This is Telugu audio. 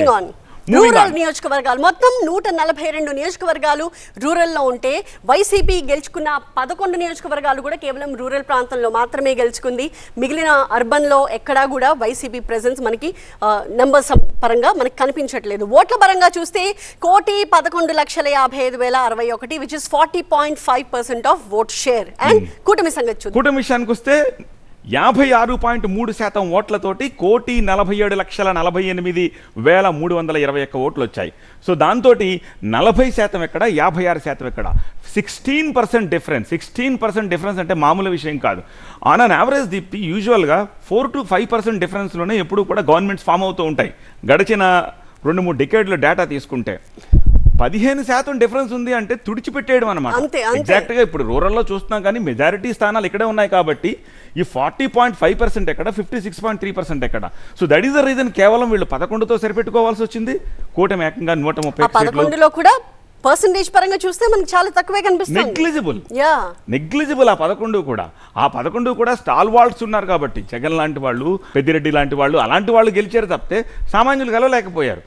On. Moving rural. నియోజకవర్గాలు. మొత్తం నూట నలభై రెండు నియోజకవర్గాలు రూరల్లో ఉంటే వైసీపీ గెలుచుకున్న పదకొండు నియోజకవర్గాలు కూడా కేవలం రూరల్ ప్రాంతంలో మాత్రమే గెలుచుకుంది. మిగిలిన అర్బన్లో ఎక్కడా కూడా వైసీపీ ప్రెజెన్స్ మనకి నెంబర్స్ పరంగా మనకి కనిపించట్లేదు. ఓట్ల పరంగా చూస్తే కోటి పదకొండు లక్షల యాభై ఐదు వేల అరవై ఒకటి which is forty point five percent of vote share and కూటమి సంగతి కూటమి విషయానికి వస్తే యాభై ఆరు పాయింట్ మూడు శాతం ఓట్లతోటి కోటి నలభై ఏడు లక్షల నలభై ఎనిమిది వేల మూడు వందల ఇరవై ఒక్క ఓట్లు వచ్చాయి సో దాంతో నలభై శాతం ఎక్కడ యాభై ఆరు శాతం ఎక్కడ? Sixteen percent difference sixteen percent difference అంటే మామూలు విషయం కాదు. ఆన్ అన్ యావరేజ్ దీప్తి యూజువల్గా ఫోర్ టు ఫైవ్ పర్సెంట్ డిఫరెన్స్లోనే ఎప్పుడు కూడా గవర్నమెంట్స్ ఫామ్ అవుతూ ఉంటాయి. గడిచిన రెండు మూడు డికేడ్ల డేటా తీసుకుంటే. పదిహేను శాతం డిఫరెన్స్ ఉంది అంటే తుడిచిపెట్టేయడం అనమాట. ఎగ్జాక్ట్గా ఇప్పుడు రూరల్లో చూస్తున్నాం కానీ మెజారిటీ స్థానాలు ఇక్కడే ఉన్నాయి కాబట్టి ఈ ఫార్టీ పాయింట్ ఫైవ్ పర్సెంట్ ఎక్కడ fifty six point three percent ఎక్కడ. So that is the reason కేవలం వీళ్ళు పదకొండుతో సరిపెట్టుకోవాల్సి వచ్చింది. కూటమి ఏకంగా నూట ముప్పై పదకొండులో కూడా పర్సంటేజ్ పరంగా చూస్తే మనకి చాలా తక్కువే కనిపిస్తుంది. నెగ్లిజిబుల్ యా నెగ్లిజిబుల్ ఆ పదకొండు కూడా. ఆ పదకొండు కూడా స్టాల్ వాల్స్ ఉన్నారు కాబట్టి జగన్ లాంటి వాళ్ళు పెద్దిరెడ్డి లాంటి వాళ్ళు అలాంటి వాళ్ళు గెలిచారు తప్పితే సామాన్యులు గెలవలేకపోయారు.